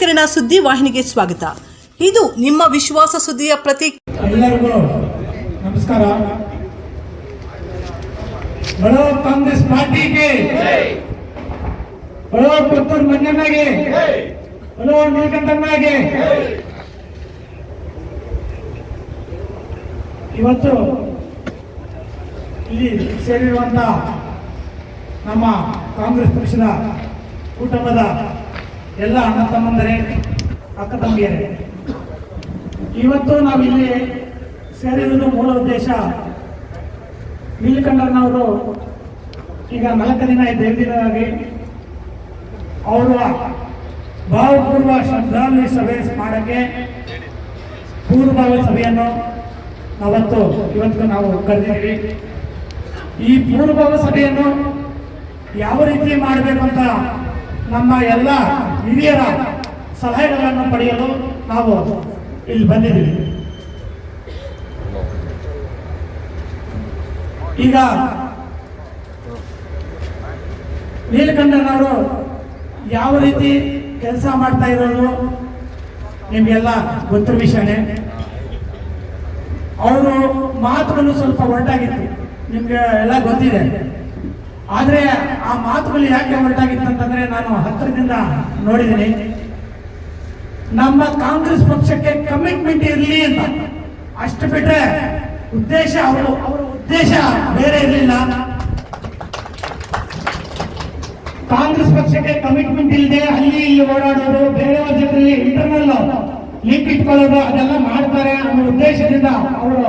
ಕಿರಣ ಸುದ್ದಿ ವಾಹಿನಿಗೆ ಸ್ವಾಗತ. ಇದು ನಿಮ್ಮ ವಿಶ್ವಾಸ ಸುದ್ದಿಯ ಪ್ರತಿ ಎಲ್ಲರಿಗೂ ನಮಸ್ಕಾರ. ಬಡವ ಕಾಂಗ್ರೆಸ್ ಪಾರ್ಟಿಗೆ ಬಡವ ಪುತ್ತೂರು ಮಂಜಣ್ಣಗೆ ಬಡವ ನೀಲಕಂಠಣ್ಣಗೆ ಇವತ್ತು ಇಲ್ಲಿ ಸೇರಿರುವಂತ ನಮ್ಮ ಕಾಂಗ್ರೆಸ್ ಪಕ್ಷದ ಕುಟುಂಬದ ಎಲ್ಲ ಅಣ್ಣ ತಮ್ಮಂದರೇ, ಅಕ್ಕ ತಂಗಿಯರೇ, ಇವತ್ತು ನಾವಿಲ್ಲಿ ಸೇರಿರುವುದು ಮೂಲ ಉದ್ದೇಶ ನೀಲಕಂಠನವರು ಈಗ ನಾಲ್ಕು ದಿನ ದೇವದಿನವಾಗಿ ಅವರ ಭಾವಪೂರ್ವ ಶ್ರದ್ಧಾಂಜಲಿ ಸಭೆ ಮಾಡೋಕ್ಕೆ ಪೂರ್ವಭಾವಿ ಸಭೆಯನ್ನು ಅವತ್ತು ಇವತ್ತು ನಾವು ಕರೆದಿದ್ದೀವಿ. ಈ ಪೂರ್ವಭಾವ ಸಭೆಯನ್ನು ಯಾವ ರೀತಿ ಮಾಡಬೇಕು ಅಂತ ನಮ್ಮ ಎಲ್ಲ ಹಿರಿಯರ ಸಲಹೆಗಳನ್ನು ಪಡೆಯಲು ನಾವು ಇಲ್ಲಿ ಬಂದಿದ್ದೀವಿ. ಈಗ ನೀಲಕಂಠನವರು ಯಾವ ರೀತಿ ಕೆಲಸ ಮಾಡ್ತಾ ಇರೋದು ನಿಮಗೆಲ್ಲ ಗೊತ್ತಿರ ವಿಷಯನೇ. ಅವರು ಮಾತುಗಳು ಸ್ವಲ್ಪ ಒಟ್ಟಾಗಿತ್ತು ನಿಮಗೆ ಎಲ್ಲ ಗೊತ್ತಿದೆ. ಆದ್ರೆ ಆ ಮಾತುಗಳು ಯಾಕೆ ಹೊರಟಾಗಿತ್ತು ಅಂತಂದ್ರೆ ನಾನು ಹತ್ತಿರದಿಂದ ನೋಡಿದ್ದೀನಿ. ನಮ್ಮ ಕಾಂಗ್ರೆಸ್ ಪಕ್ಷಕ್ಕೆ ಕಮಿಟ್ಮೆಂಟ್ ಇರಲಿ ಅಂತ. ಅಷ್ಟು ಬಿಟ್ರೆ ಉದ್ದೇಶ ಅವರು, ಅವರ ಉದ್ದೇಶ ಬೇರೆ ಇರಲಿಲ್ಲ. ಕಾಂಗ್ರೆಸ್ ಪಕ್ಷಕ್ಕೆ ಕಮಿಟ್ಮೆಂಟ್ ಇಲ್ಲದೆ ಅಲ್ಲಿ ಇಲ್ಲಿ ಓಡಾಡೋರು, ಬೇರೆಯವ್ರ ಜೊತೆಲಿ ಇಂಟರ್ನಲ್ ಲಿಂಕ್ ಇಟ್ಕೊಳ್ಳೋದು, ಅದೆಲ್ಲ ಮಾಡ್ತಾರೆ ಅನ್ನೋ ಉದ್ದೇಶದಿಂದ ಅವರು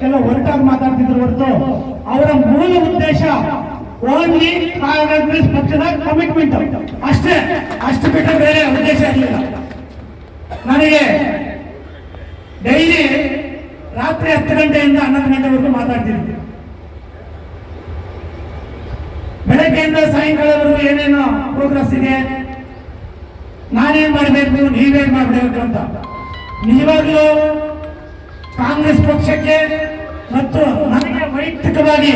ಕೆಲವು ಹೊರಟಾಗಿ ಮಾತಾಡ್ತಿದ್ರು ಹೊರತು ಅವರ ಮೂಲ ಉದ್ದೇಶ ಓನ್ಲಿ ಕಾಂಗ್ರೆಸ್ ಪಕ್ಷದ ಕಮಿಟ್ಮೆಂಟ್ ಅಷ್ಟೇ, ಅಷ್ಟು ಬಿಟ್ಟರೆ ಬೇರೆ ಉದ್ದೇಶ ಇರಲಿಲ್ಲ. ನನಗೆ ಡೈಲಿ ರಾತ್ರಿ ಹತ್ತು ಗಂಟೆಯಿಂದ ಹನ್ನೊಂದು ಗಂಟೆವರೆಗೂ ಮಾತಾಡ್ತೀನಿ ಬೆಳಗ್ಗೆಯಿಂದ ಸಾಯಂಕಾಲವರೆಗೂ ಏನೇನು ಪ್ರೋಗ್ರೆಸ್ ಇದೆ, ನಾನೇನ್ ಮಾಡಬೇಕು, ನೀವೇನ್ ಮಾಡಬೇಕು ಅಂತ. ನೀವಾಗಲೂ ಕಾಂಗ್ರೆಸ್ ಪಕ್ಷಕ್ಕೆ ಮತ್ತು ನನಗೆ ವೈಯಕ್ತಿಕವಾಗಿ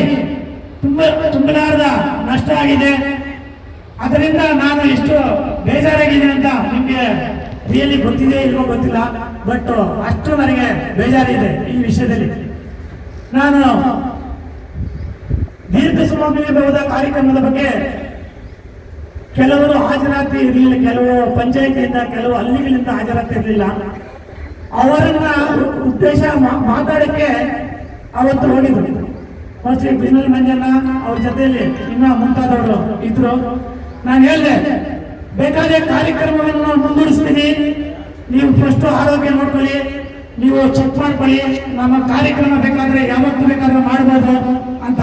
ತುಂಬ ತುಂಬಲಾರದ ನಷ್ಟ ಆಗಿದೆ. ಅದರಿಂದ ನಾನು ಎಷ್ಟು ಬೇಜಾರಾಗಿದೆ ಅಂತ ನಿಮಗೆ ರಿಯಲಿ ಗೊತ್ತಿದೆ ಇಲ್ವೋ ಗೊತ್ತಿಲ್ಲ ಬಟ್ ಅಷ್ಟು ನನಗೆ ಬೇಜಾರಿದೆ ಈ ವಿಷಯದಲ್ಲಿ. ನಾನು ದೀರ್ಘ ಸುಮಂಗಲಿಬಹುದ ಕಾರ್ಯಕ್ರಮದ ಬಗ್ಗೆ ಕೆಲವರು ಹಾಜರಾತಿ ಇರಲಿಲ್ಲ, ಕೆಲವು ಪಂಚಾಯತಿಯಿಂದ, ಕೆಲವು ಹಳ್ಳಿಗಳಿಂದ ಹಾಜರಾತಿ ಇರಲಿಲ್ಲ. ಅವರನ್ನ ಉದ್ದೇಶ ಮಾತಾಡಕ್ಕೆ ಅವತ್ತು ಹೋಗಿದ್ರು. ಫಸ್ಟ್ ಬಿಮಲ್ ಮಂಜಣ್ಣ ಅವ್ರ ಜೊತೆಯಲ್ಲಿ ಇನ್ನ ಮುಂತಾದವರು ಇದ್ರು. ನಾನು ಹೇಳಿದೆ, ಬೇಕಾದ ಕಾರ್ಯಕ್ರಮವನ್ನು ಮುಂದೂಡಿಸ್ತೀನಿ. ನೀವು ಫಸ್ಟ್ ಆರೋಗ್ಯ ನೋಡ್ಕೊಳ್ಳಿ, ನೀವು ಚೆಕ್ ಮಾಡ್ಕೊಳ್ಳಿ, ನಮ್ಮ ಕಾರ್ಯಕ್ರಮ ಬೇಕಾದ್ರೆ ಯಾವತ್ತು ಬೇಕಾದ್ರೆ ಮಾಡ್ಬೋದು ಅಂತ.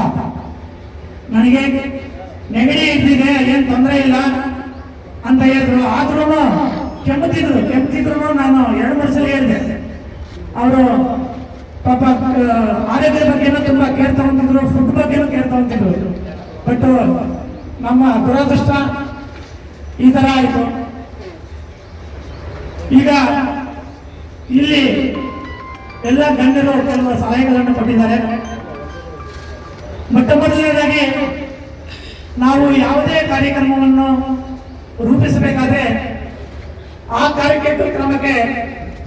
ನನಗೆ ನೆಗಡಿ ಇದ್ದಿದೆ, ಏನ್ ತೊಂದರೆ ಇಲ್ಲ ಅಂತ ಹೇಳಿದ್ರು. ಆದ್ರೂ ಕೆಮ್ಮುತ್ತಿದ್ರು ಕೆಮ್ಮುತ್ತಿದ್ರು ನಾನು ಎರಡು ಸಲ ಹೇಳಿದೆ ಅವರು ಪಾಪ ಆರೋಗ್ಯದ ಬಗ್ಗೆನೂ ತುಂಬಾ ಕೇರ್ ತಗೊಂತಿದ್ರು ಫುಡ್ ಬಗ್ಗೆನೂ ಕೇರ್ ತಗೊಂತಿದ್ರು ಬಟ್ ನಮ್ಮ ದುರದೃಷ್ಟ ಈ ತರ ಆಯ್ತು. ಈಗ ಇಲ್ಲಿ ಎಲ್ಲ ಗಣ್ಯರು ಕೆಲವು ಸಲಹೆಗಳನ್ನು ಕೊಟ್ಟಿದ್ದಾರೆ. ಮೊಟ್ಟ ಮೊದಲನೇದಾಗಿ ನಾವು ಯಾವುದೇ ಕಾರ್ಯಕ್ರಮವನ್ನು ರೂಪಿಸಬೇಕಾದ್ರೆ ಆ ಕಾರ್ಯಕ್ರಮಕ್ಕೆ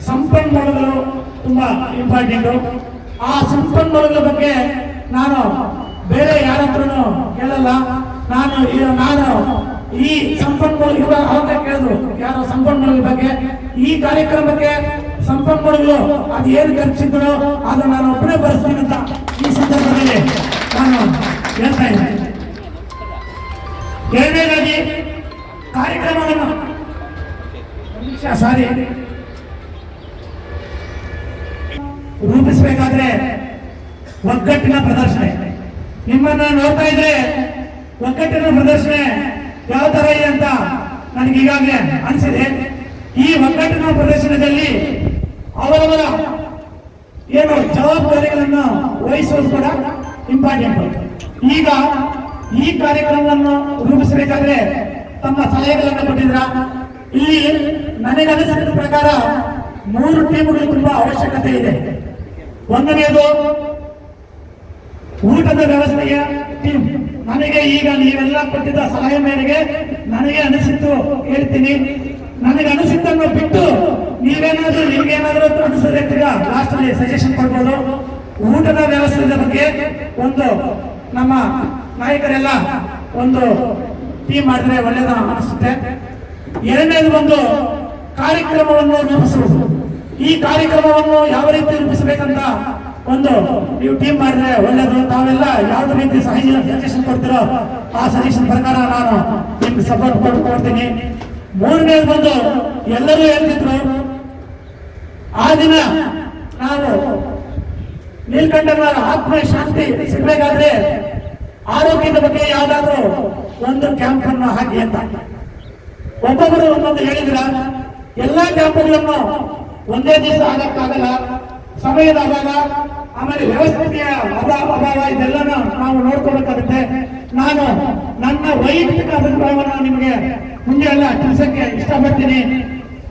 ಸಂಪನ್ಮೂಲಗಳು ತುಂಬಾ ಇಂಪಾರ್ಟೆಂಟು ಆ ಸಂಪನ್ಮೂಲಗಳ ಬಗ್ಗೆ ನಾನು ಬೇರೆ ಯಾರ ಹತ್ರನೂ ಕೇಳಲ್ಲ ನಾನು ನಾನು ಈ ಸಂಪನ್ಮೂಲ ಇವಾಗ ಅವಾಗ ಕೇಳಿದ್ರು, ಯಾರೋ ಸಂಪನ್ಮೂಲಗಳ ಬಗ್ಗೆ? ಈ ಕಾರ್ಯಕ್ರಮಕ್ಕೆ ಸಂಪನ್ಮೂಲಗಳು ಅದು ಏನು ಖರ್ಚಿದ್ರು ಅದು ನಾನು ಒಬ್ಬನೇ ಬರ್ತೀನಿ ಅಂತ ಈ ಸಂದರ್ಭದಲ್ಲಿ ನಾನು ಹೇಳ್ತಾ ಇದ್ದೇನೆ. ಎರಡನೇದಾಗಿ ಕಾರ್ಯಕ್ರಮವನ್ನು ಸಾರಿ ರೂಪಿಸಬೇಕಾದ್ರೆ ಒಗ್ಗಟ್ಟಿನ ಪ್ರದರ್ಶನ. ನಿಮ್ಮನ್ನ ನೋಡ್ತಾ ಇದ್ರೆ ಒಗ್ಗಟ್ಟಿನ ಪ್ರದರ್ಶನ ಯಾವ ತರ ಇದೆ ಅಂತ ನನಗೆ ಈಗಾಗಲೇ ಅನಿಸಿದೆ. ಈ ಒಗ್ಗಟ್ಟಿನ ಪ್ರದರ್ಶನದಲ್ಲಿ ಅವರವರ ಏನು ಜವಾಬ್ದಾರಿಗಳನ್ನು ವಹಿಸುವುದು ಕೂಡ ಇಂಪಾರ್ಟೆಂಟ್ ಈಗ ಈ ಕಾರ್ಯಕ್ರಮವನ್ನು ರೂಪಿಸಬೇಕಾದ್ರೆ ತಮ್ಮ ಸಲಹೆಗಳನ್ನು ಕೊಟ್ಟಿದ್ರ ಇಲ್ಲಿ ನನಗನಿಸಿದ ಪ್ರಕಾರ ಮೂರು ಟೀಮ್ಗಳು ತುಂಬಾ ಅವಶ್ಯಕತೆ ಇದೆ. ಒಂದನೆಯದು ಊಟದ ವ್ಯವಸ್ಥೆಯ ಟೀಮ್ ನನಗೆ ಈಗ ನೀವೆಲ್ಲ ಕೊಟ್ಟಿದ್ದ ಸಹಾಯ ಮೇರೆಗೆ ನನಗೆ ಅನಿಸಿತ್ತು, ಹೇಳ್ತೀನಿ. ನನಗೆ ಅನಿಸಿದ್ದನ್ನು ಬಿಟ್ಟು ನೀವೇನಾದ್ರೂ ನಿಮ್ಗೇನಾದ್ರೂ ಅನಿಸಿದ್ರೆ ಲಾಸ್ಟ್ ಅಲ್ಲಿ ಸಜೆಷನ್ ಕೊಡ್ಬೋದು. ಊಟದ ವ್ಯವಸ್ಥೆದ ಬಗ್ಗೆ ಒಂದು ನಮ್ಮ ನಾಯಕರೆಲ್ಲ ಒಂದು ಟೀಮ್ ಮಾಡಿದ್ರೆ ಒಳ್ಳೇದ ಅನಿಸುತ್ತೆ. ಎರಡನೇದು ಒಂದು ಕಾರ್ಯಕ್ರಮವನ್ನು ರೂಪಿಸುವುದು. ಈ ಕಾರ್ಯಕ್ರಮವನ್ನು ಯಾವ ರೀತಿ ರೂಪಿಸಬೇಕಂತ ಒಂದು ನೀವು ಟೀಮ್ ಮಾಡಿದ್ರೆ ಒಳ್ಳೇದು. ತಾವೆಲ್ಲ ಯಾವ್ದು ರೀತಿ ಸಜೆಷನ್ ಕೊಡ್ತೀರೋ ಆ ಸಜೆಷನ್ ಪ್ರಕಾರ ನಾನು ನಿಮ್ಗೆ ಸಪೋರ್ಟ್ ಕೊಡ್ತೀನಿ. ಮೂರನೇದು ಬಂದು ಎಲ್ಲರೂ ಹೇಳ್ತಿದ್ರು, ಆ ದಿನ ನಾವು ನೀಲ್ಕಂಠನ ಆತ್ಮ ಶಾಂತಿ ಸಿಗ್ಬೇಕಾದ್ರೆ ಆರೋಗ್ಯದ ಬಗ್ಗೆ ಯಾವ್ದಾದ್ರು ಒಂದು ಕ್ಯಾಂಪ್ ಅನ್ನು ಹಾಕಿ ಅಂತ. ಒಬ್ಬೊಬ್ಬರು ಒಂದೊಂದು ಹೇಳಿದ್ರ, ಎಲ್ಲಾ ಕ್ಯಾಂಪ್ಗಳನ್ನು ಒಂದೇ ದಿವಸ ಆಗಕ್ಕಾಗಲ್ಲ. ಸಮಯದ ಅಭಾವ ಆಮೇಲೆ ವ್ಯವಸ್ಥೆಯ ಅಭಾವ ಇದೆಲ್ಲನ ನಾವು ನೋಡ್ಕೋಬೇಕಾಗುತ್ತೆ ನಾನು ನನ್ನ ವೈಯಕ್ತಿಕ ಅಭಿಪ್ರಾಯವನ್ನು ನಿಮಗೆ ಮುಂದೆ ಎಲ್ಲ ತಿಳಿಸಕ್ಕೆ ಇಷ್ಟಪಡ್ತೀನಿ.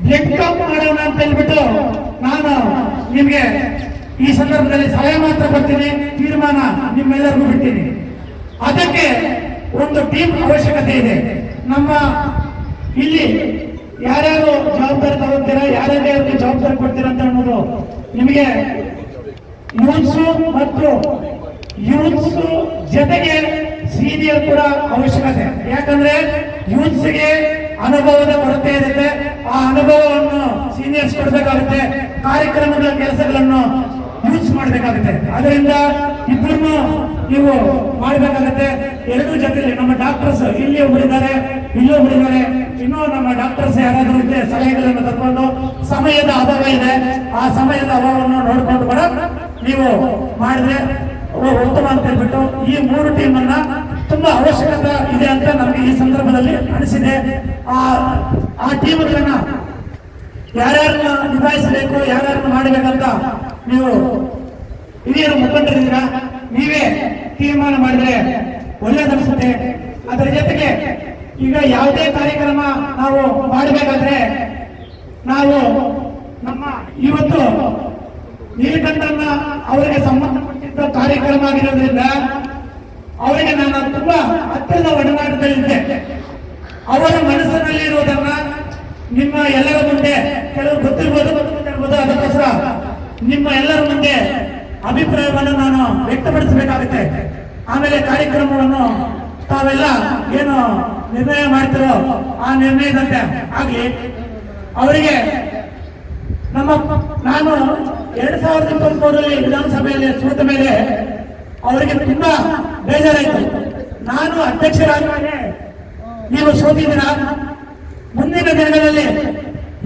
ಬ್ಲಡ್ ಕ್ಯಾಂಪ್ ಮಾಡೋಣ ಅಂತ ಹೇಳ್ಬಿಟ್ಟು ನಾನು ನಿಮಗೆ ಈ ಸಂದರ್ಭದಲ್ಲಿ ಸಲಹೆ ಮಾತ್ರ ಬರ್ತೀನಿ ತೀರ್ಮಾನ ನಿಮ್ಮೆಲ್ಲರಿಗೂ ಬಿಡ್ತೀನಿ. ಅದಕ್ಕೆ ಒಂದು ಟೀಮ್ ಅವಶ್ಯಕತೆ ಇದೆ. ನಮ್ಮ ಇಲ್ಲಿ ಯಾರ್ಯಾರು ಜವಾಬ್ದಾರಿ ತಗೋತೀರಾ ಯಾರ್ಯಾರು ಜವಾಬ್ದಾರಿ ಕೊಡ್ತೀರಾ ಅಂತ ಅನ್ನೋದು ನಿಮಗೆ ಯೂತ್ಸು ಮತ್ತು ಯೂತ್ಸ್ ಜೊತೆಗೆ ಸೀನಿಯರ್ ಕೂಡ ಅವಶ್ಯಕತೆ. ಯಾಕಂದ್ರೆ ಯೂತ್ಸ್ಗೆ ಅನುಭವದ ಕೊರತೆ ಇರುತ್ತೆ. ಆ ಅನುಭವವನ್ನು ಸೀನಿಯರ್ಸ್ ಕೊಡಬೇಕಾಗುತ್ತೆ. ಕಾರ್ಯಕ್ರಮಗಳ ಕೆಲಸಗಳನ್ನು ಯೂಸ್ ಮಾಡಬೇಕಾಗುತ್ತೆ. ಅದರಿಂದ ಇಬ್ಬರನ್ನು ನೀವು ಮಾಡಬೇಕಾಗುತ್ತೆ. ಎರಡೂ ಜೊತೆಲಿ ನಮ್ಮ ಡಾಕ್ಟರ್ಸ್ ಇಲ್ಲಿ ಒಬ್ಬರಿದ್ದಾರೆ ಇಲ್ಲಿ ಒಬ್ಬರಿದ್ದಾರೆ ಇನ್ನೂ ನಮ್ಮ ಡಾಕ್ಟರ್ಸ್ ಯಾರಾದರೂ ಇದ್ದರೆ ಸಲಹೆಗಳನ್ನು ತಗೊಂಡು ಸಮಯದ ಅಭಾವ ಇದೆ. ಆ ಸಮಯದ ಅಭಾವವನ್ನು ನೋಡ್ಕೊಂಡು ಕೂಡ ನೀವು ಮಾಡಿದ್ರೆ ಉತ್ತಮ ಅಂತ ಹೇಳ್ಬಿಟ್ಟು ಈ ಮೂರು ಟೀಮ್ ಅನ್ನ ತುಂಬಾ ಅವಶ್ಯಕತೆ ಇದೆ ಅಂತ ನಮಗೆ ಈ ಸಂದರ್ಭದಲ್ಲಿ ಅನಿಸಿದೆ. ಆ ಆ ಟೀಮ್ಗಳನ್ನ ಯಾರ್ಯಾರನ್ನ ನಿಭಾಯಿಸಬೇಕು, ಯಾರ್ಯಾರನ್ನ ಮಾಡಬೇಕಂತ ನೀವು ಹಿರಿಯರು ಮುಖಂಡರಿದ್ದೀರಾ? ನೀವೇ ತೀರ್ಮಾನ ಮಾಡಿದ್ರೆ ಒಳ್ಳೇದನ್ಸುತ್ತೆ ಅದರ ಜೊತೆಗೆ ಈಗ ಯಾವುದೇ ಕಾರ್ಯಕ್ರಮ ನಾವು ಮಾಡಬೇಕಾದ್ರೆ ನಾವು ನಮ್ಮ ಇವತ್ತು ನೀಲಕಂಠನ ಅವರಿಗೆ ಸಂಬಂಧಪಟ್ಟಿದ್ದ ಕಾರ್ಯಕ್ರಮ ಆಗಿರೋದ್ರಿಂದ ಅವರಿಗೆ ನಾನು ತುಂಬಾ ಹತ್ತಿರದ ಒಡನಾಟದಲ್ಲಿದ್ದೆ ಅವರ ಮನಸ್ಸಿನಲ್ಲಿ ಇರುವುದನ್ನ ನಿಮ್ಮ ಎಲ್ಲರ ಮುಂದೆ ಕೆಲವರು ಗೊತ್ತಿರ್ಬೋದು ಗೊತ್ತಿರ್ಬೋದು, ಅದಕ್ಕೋಸ್ಕರ ನಿಮ್ಮ ಎಲ್ಲರ ಮುಂದೆ ಅಭಿಪ್ರಾಯವನ್ನು ನಾನು ವ್ಯಕ್ತಪಡಿಸಬೇಕಾಗುತ್ತೆ. ಆಮೇಲೆ ಕಾರ್ಯಕ್ರಮವನ್ನು ತಾವೆಲ್ಲ ಏನು ನಿರ್ಣಯ ಮಾಡ್ತಿರೋ ಆ ನಿರ್ಣಯದಂತೆ ಆಗಲಿ. ಅವರಿಗೆ ನಮ್ಮ, ನಾನು ಎರಡ್ ಸಾವಿರದ ಇಪ್ಪತ್ಮೂರಲ್ಲಿ ವಿಧಾನಸಭೆಯಲ್ಲಿ ಸೋತ ಮೇಲೆ ಅವರಿಗೆ ತುಂಬಾ ಬೇಜಾರಾಯಿತು. ನಾನು ಅಧ್ಯಕ್ಷರಾದ ನೀವು ಸೋತಿದ್ದೀರಾ? ಮುಂದಿನ ದಿನಗಳಲ್ಲಿ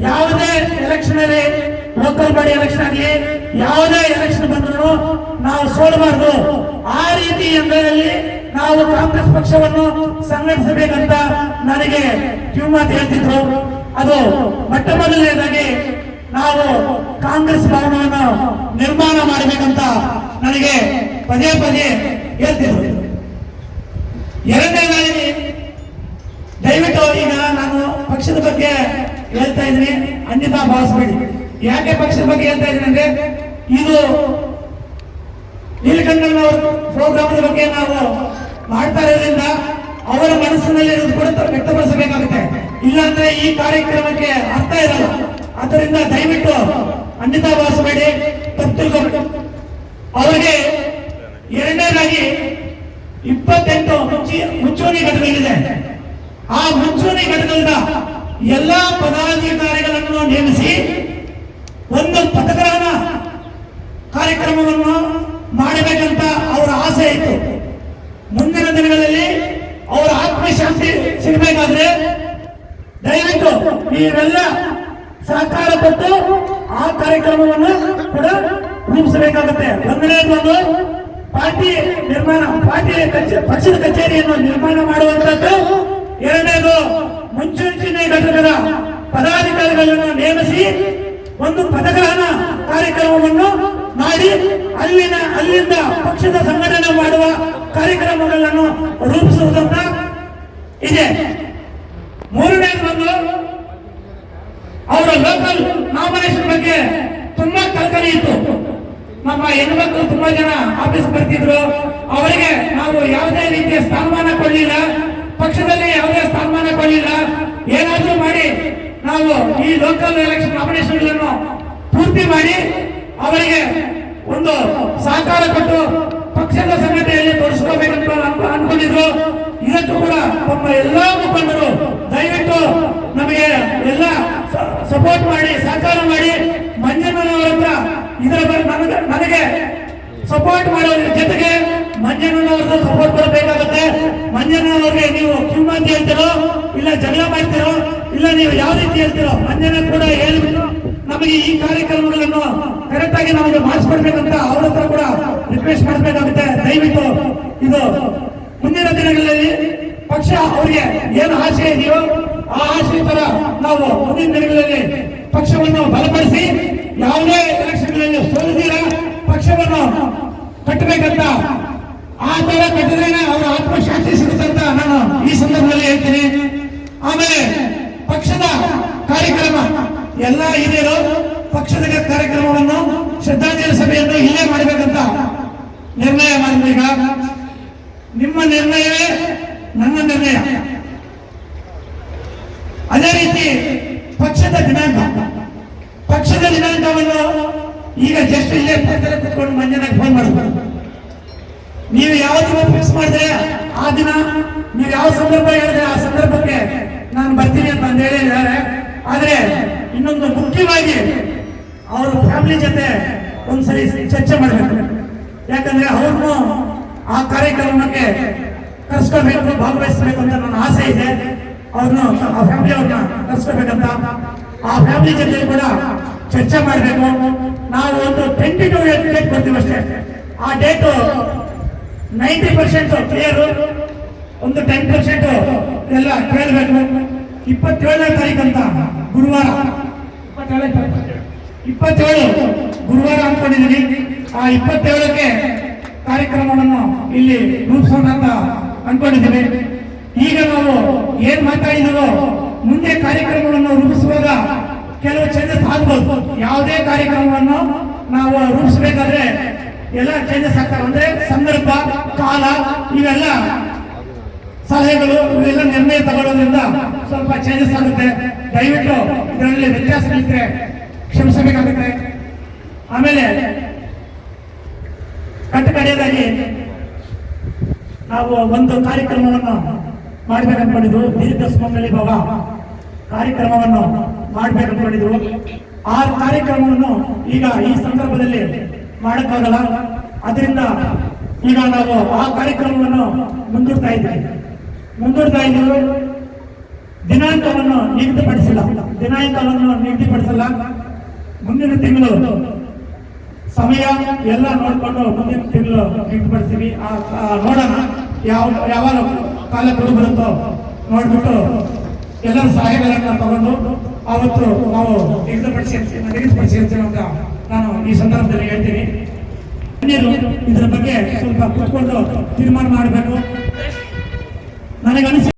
ಯಾವುದೇ ಎಲೆಕ್ಷನ್ ಅಲ್ಲಿ ಲೋಕಲ್ ಬಾಡಿ ಎಲೆಕ್ಷನ್ ಆಗಲಿ, ಯಾವುದೇ ಎಲೆಕ್ಷನ್ ಬಂದರೂ ನಾವು ಸೋಲಬಾರದು. ಆ ರೀತಿ ಎಂದರಲ್ಲಿ ನಾವು ಕಾಂಗ್ರೆಸ್ ಪಕ್ಷವನ್ನು ಸಂಘಟಿಸಬೇಕಂತ ನನಗೆ ಕಿವಿಮಾತು ಹೇಳ್ತಿದ್ರು. ಅದು ಮೊಟ್ಟ ಮೊದಲನೇದಾಗಿ ನಾವು ಕಾಂಗ್ರೆಸ್ ಭವನವನ್ನು ನಿರ್ಮಾಣ ಮಾಡಬೇಕಂತ ನನಗೆ ಪದೇ ಪದೇ ಹೇಳ್ತಿದ್ರು. ಎರಡನೇದಾಗಿ ದಯವಿಟ್ಟು ಈಗ ನಾನು ಪಕ್ಷದ ಬಗ್ಗೆ ಹೇಳ್ತಾ ಇದ್ದೀನಿ. ಅನ್ಯತಾ ಭಾವಿಸ್ಬೇಡಿ. ಯಾಕೆ ಪಕ್ಷದ ಬಗ್ಗೆ ಹೇಳ್ತಾ ಇದ್ದೀನಿ ಅಂದ್ರೆ, ಇದು ನೀಲಕಂಠನವರ ಪ್ರೋಗ್ರಾಮದ ಬಗ್ಗೆ ನಾವು ಮಾಡ್ತಾ ಇರೋದ್ರಿಂದ ಅವರ ಮನಸ್ಸಿನಲ್ಲಿ ಕೂಡ ವ್ಯಕ್ತಪಡಿಸಬೇಕಾಗುತ್ತೆ. ಇಲ್ಲಾಂದ್ರೆ ಈ ಕಾರ್ಯಕ್ರಮಕ್ಕೆ ಅರ್ಥ ಇರಲ್ಲ. ಅದರಿಂದ ದಯವಿಟ್ಟು ಅನ್ಯತಾ ಭಾವಿಸಬೇಡಿ ತಪ್ಪು ಅವರಿಗೆ ಎರಡನೇದಾಗಿ ಇಪ್ಪತ್ತೆಂಟು ಮುಂಚಿ ಮುಂಚೂಣಿ ಘಟಕಗಳಿದೆ. ಆ ಮುಂಚೂಣಿ ಘಟಕದ ಎಲ್ಲಾ ಪದಾಧಿಕಾರಿಗಳನ್ನು ನೇಮಿಸಿ ಒಂದು ಪಥಗ್ರಹಣ ಕಾರ್ಯಕ್ರಮವನ್ನು ಮಾಡಬೇಕಂತ ಅವರ ಆಸೆ ಇತ್ತು. ಮುಂದಿನ ದಿನಗಳಲ್ಲಿ ಅವರ ಆತ್ಮಶಾಂತಿ ಸಿಗಬೇಕಾದ್ರೆ ದಯವಿಟ್ಟು ನೀವೆಲ್ಲ ಸಹಕಾರ ಕೊಟ್ಟು ಆ ಕಾರ್ಯಕ್ರಮವನ್ನು ಕೂಡ ರೂಪಿಸಬೇಕಾಗುತ್ತೆ. ಒಂದನೇದು ಒಂದು ಪಾರ್ಟಿ ನಿರ್ಮಾಣ, ಪಾರ್ಟಿ ಪಕ್ಷದ ಕಚೇರಿಯನ್ನು ನಿರ್ಮಾಣ ಮಾಡುವಂತದ್ದು ಎರಡನೇದು ಮುಂಚೂಚನೆ ಘಟಕದ ಪದಾಧಿಕಾರಿಗಳನ್ನು ನೇಮಿಸಿ ಒಂದು ಪದಗ್ರಹಣ ಕಾರ್ಯಕ್ರಮವನ್ನು ಮಾಡಿ ಅಲ್ಲಿನ, ಅಲ್ಲಿಂದ ಪಕ್ಷದ ಸಂಘಟನೆ ಮಾಡುವ ಕಾರ್ಯಕ್ರಮಗಳನ್ನು ರೂಪಿಸುವುದನ್ನ ಇದೆ. ಮೂರನೇದು ಒಂದು ಅವರ ಲೋಕಲ್ ನಾಮಿನೇಷನ್ ಬಗ್ಗೆ ತುಂಬಾ ಕಲ್ಕನೆ ಇತ್ತು ನಮ್ಮ ಹೆಣ್ಮಕ್ಳು ತುಂಬಾ ಜನ ಆಫೀಸ್ ಬರ್ತಿದ್ರು. ಅವರಿಗೆ ನಾವು ಯಾವುದೇ ರೀತಿಯ ಸ್ಥಾನಮಾನ ಕೊಡಲಿಲ್ಲ. ಪಕ್ಷದಲ್ಲಿ ಯಾವುದೇ ಸ್ಥಾನಮಾನ ಕೊಡಲಿಲ್ಲ. ಏನಾದ್ರೂ ಮಾಡಿ ನಾವು ಈ ಲೋಕಲ್ ಎಲೆಕ್ಷನ್ ನಾಮಿನೇಷನ್ಗಳನ್ನು ಪೂರ್ತಿ ಮಾಡಿ ಅವರಿಗೆ ಒಂದು ಸಹಕಾರ ಕೊಟ್ಟು ಪಕ್ಷದ ಸಂಘಟನೆಯಲ್ಲಿ ತೋರಿಸ್ಕೋಬೇಕಂತ ಅನ್ಕೊ- ಅನ್ಕೊಂಡಿದ್ರು ಇದಕ್ಕೂ ಕೂಡ ನಮ್ಮ ಎಲ್ಲಾ ಮುಖಂಡರು ದಯವಿಟ್ಟು ನಮಗೆ ಎಲ್ಲ ಸಪೋರ್ಟ್ ಮಾಡಿ, ಸಹಕಾರ ಮಾಡಿ. ಇದರ ಬಗ್ಗೆ ನನಗೆ ಸಪೋರ್ಟ್ ಮಾಡೋದ್ರ ಜೊತೆಗೆ ಮಂಜನವ್ರದ್ದು ಸಪೋರ್ಟ್ ಕೊಡಬೇಕಾಗುತ್ತೆ ಮಂಜನವ್ರಿಗೆ ನೀವು ಕಿಮ್ಮ ಹೇಳ್ತೀರೋ, ಇಲ್ಲ ಜಗಳ ಮಾಡ್ತಿರೋ, ಇಲ್ಲ ನೀವು ಯಾವ ರೀತಿ ಹೇಳ್ತಿರೋ ಮಂಜನ ಕೂಡ ಹೇಳ್ಬಿಟ್ಟು ನಮಗೆ ಈ ಕಾರ್ಯಕ್ರಮಗಳನ್ನು ಕರೆಕ್ಟ್ ಆಗಿ ನಮಗೆ ಮಾಡಿಸ್ಕೊಡ್ಬೇಕಂತ ಅವ್ರ ಹತ್ರ ಕೂಡ ರಿಕ್ವೆಸ್ಟ್ ಮಾಡಬೇಕಾಗುತ್ತೆ. ದಯವಿಟ್ಟು ಇದು ಮುಂದಿನ ದಿನಗಳಲ್ಲಿ ಪಕ್ಷ ಅವರಿಗೆ ಏನು ಆಸೆ ಇದೆಯೋ, ಆ ಆಸೆ ತರ ನಾವು ಮುಂದಿನ ದಿನಗಳಲ್ಲಿ ಪಕ್ಷವನ್ನು ಬಲಪಡಿಸಿ ಯಾವುದೇ ಎಲೆಕ್ಷನ್ಗಳಲ್ಲಿ ಸೋಲಿದೀರಾ ಪಕ್ಷವನ್ನು ಕಟ್ಟಬೇಕಂತ? ಆ ತರ ಕಟ್ಟಿದ್ರೇನೆ ಅವರ ಆತ್ಮಶಾಂತಿ ಸಿಗುತ್ತಂತ ನಾನು ಈ ಸಂದರ್ಭದಲ್ಲಿ ಹೇಳ್ತೀನಿ. ಆಮೇಲೆ ಪಕ್ಷದ ಕಾರ್ಯಕ್ರಮ ಎಲ್ಲ ಹಿರಿಯರು ಪಕ್ಷದ ಕಾರ್ಯಕ್ರಮವನ್ನು ಶ್ರದ್ಧಾಂಜಲಿ ಸಭೆಯನ್ನು ಇಲ್ಲೇ ಮಾಡಬೇಕಂತ ನಿರ್ಣಯ ಮಾಡಿದ್ರು ನಿಮ್ಮ ನಿರ್ಣಯವೇ ನನ್ನ ನಿರ್ಣಯ. ಅದೇ ರೀತಿ ಪಕ್ಷದ ದಿನಾಂಕ. ಪಕ್ಷದ ದಿನಾಂಕವನ್ನು ಈಗ ಜಸ್ಟ್ ಇಲ್ಲೇ ಪಕ್ಕದಲ್ಲಿ ಕುತ್ಕೊಂಡು ಮಂಜನಾಗ ಫೋನ್ ಮಾಡ್ಕೊಂಡು ನೀವು ಯಾವ ದಿನ ಫಿಕ್ಸ್ ಮಾಡಿದ್ರೆ ಆ ದಿನ ನೀವು ಯಾವ ಸಂದರ್ಭ ಹೇಳಿದ್ರೆ ಆ ಸಂದರ್ಭಕ್ಕೆ ನಾನು ಬರ್ತೀನಿ ಅಂತ ಅಂದ್ ಹೇಳಿದ್ದಾರೆ. ಆದ್ರೆ ಇನ್ನೊಂದು ಮುಖ್ಯವಾಗಿ ಅವ್ರ ಫ್ಯಾಮಿಲಿ ಜೊತೆ ಒಂದ್ಸರಿ ಚರ್ಚೆ ಮಾಡಬೇಕು. ಯಾಕಂದ್ರೆ ಅವ್ರನ್ನು ಆ ಕಾರ್ಯಕ್ರಮಕ್ಕೆ ಕರ್ಸ್ಕೋಬೇಕು ಭಾಗವಹಿಸಬೇಕು ಅಂತ ನನ್ನ ಆಸೆ ಇದೆ. ಅವ್ರನ್ನ ಆ ಫ್ಯಾಮಿಲಿ ಅವ್ರನ್ನ ಕರ್ಸ್ಕೋಬೇಕಂತ ಆ ಫ್ಯಾಮಿಲಿ ಜೊತೆ ಕೂಡ ಚರ್ಚೆ ಮಾಡಬೇಕು. ನಾವು ಒಂದು ಟ್ವೆಂಟಿ ಟು ಡೇಟ್ ಕೊಡ್ತೀವಿ ಅಷ್ಟೇ. ಆ ಡೇಟು ನೈಂಟಿ ಪರ್ಸೆಂಟ್ ಕ್ಲಿಯರ್ ಒಂದು ಟೆನ್ ಪರ್ಸೆಂಟ್ ಎಲ್ಲ ಕೇಳಬೇಕು. ಇಪ್ಪತ್ತೇಳನೇ ತಾರೀಕು ಅಂತ ಗುರುವಾರ. ಇಪ್ಪತ್ತೇಳು ಗುರುವಾರ ಅನ್ಕೊಂಡಿದ್ದೀನಿ ಆ ಇಪ್ಪತ್ತೇಳಕ್ಕೆ ಕಾರ್ಯಕ್ರಮವನ್ನು ಇಲ್ಲಿ ರೂಪಿಸೋಣ ಅಂತ ಅನ್ಕೊಂಡಿದ್ದೀವಿ ಈಗ ನಾವು ಏನ್ ಮಾತಾಡಿದೀವೋ, ಮುಂದೆ ಕಾರ್ಯಕ್ರಮಗಳನ್ನು ರೂಪಿಸುವಾಗ ಕೆಲವು ಚೇಂಜಸ್ ಆಗ್ಬೋದು. ಯಾವುದೇ ಕಾರ್ಯಕ್ರಮವನ್ನು ನಾವು ರೂಪಿಸಬೇಕಾದ್ರೆ ಎಲ್ಲ ಚೇಂಜಸ್ ಆಗ್ತವೆ. ಅಂದ್ರೆ ಸಂದರ್ಭ, ಕಾಲ, ಇವೆಲ್ಲ ಸಲಹೆಗಳು, ಇವೆಲ್ಲ ನಿರ್ಣಯ ತಗೊಳ್ಳೋದ್ರಿಂದ ಸ್ವಲ್ಪ ಚೇಂಜಸ್ ಆಗುತ್ತೆ. ದಯವಿಟ್ಟು ಇದರಲ್ಲಿ ವ್ಯತ್ಯಾಸಗಳಿದ್ರೆ ಕ್ಷಮಿಸಬೇಕಾಗುತ್ತೆ. ಆಮೇಲೆ ಕಟ್ಟುಕಡೆಯದಾಗಿ ನಾವು ಒಂದು ಕಾರ್ಯಕ್ರಮವನ್ನು ಮಾಡ್ಬೇಕನ್ಕೊಂಡಿದ್ವು ದೀರ್ಘ ಸುಮಂಗಲಿ ಭಾವ ಕಾರ್ಯಕ್ರಮವನ್ನು ಮಾಡ್ಬೇಕನ್ಕೊಂಡಿದ್ವು ಆ ಕಾರ್ಯಕ್ರಮವನ್ನು ಈಗ ಈ ಸಂದರ್ಭದಲ್ಲಿ ಮಾಡಕ್ಕಾಗಲ್ಲ. ಅದರಿಂದ ಈಗ ನಾವು ಆ ಕಾರ್ಯಕ್ರಮವನ್ನು ಮುಂದೂಡ್ತಾ ಇದ್ದೀವಿ. ಮುಂದೂಡ್ತಾ ಇದ್ದೀವಿ. ದಿನಾಂಕವನ್ನು ನಿಗದಿಪಡಿಸಿಲ್ಲ. ದಿನಾಂಕವನ್ನು ನಿಗದಿಪಡಿಸಲ್ಲ. ಮುಂದಿನ ತಿಂಗಳು ಸಮಯ ಎಲ್ಲ ನೋಡಿಕೊಂಡು ಮುಂದಿನ ತಿಂಗಳು ನಿಗದಿಪಡಿಸ್ತೀವಿ. ನೋಡೋಣ ಯಾವ, ಯಾವಾಗ ಕಾಲ ಬರುತ್ತೋ ನೋಡ್ಬಿಟ್ಟು ಎಲ್ಲರೂ ಸಹಾಯಗಳನ್ನು ತಗೊಂಡು ಅವತ್ತು ನಾವು ನಿಗದಿಪಡಿಸಿ ಅಂತ ನಾನು ಈ ಸಂದರ್ಭದಲ್ಲಿ ಹೇಳ್ತೀನಿ. ಇದರ ಬಗ್ಗೆ ಸ್ವಲ್ಪ ಕೂತ್ಕೊಂಡು ತೀರ್ಮಾನ ಮಾಡಬೇಕು. ನನಗನಿಸಿ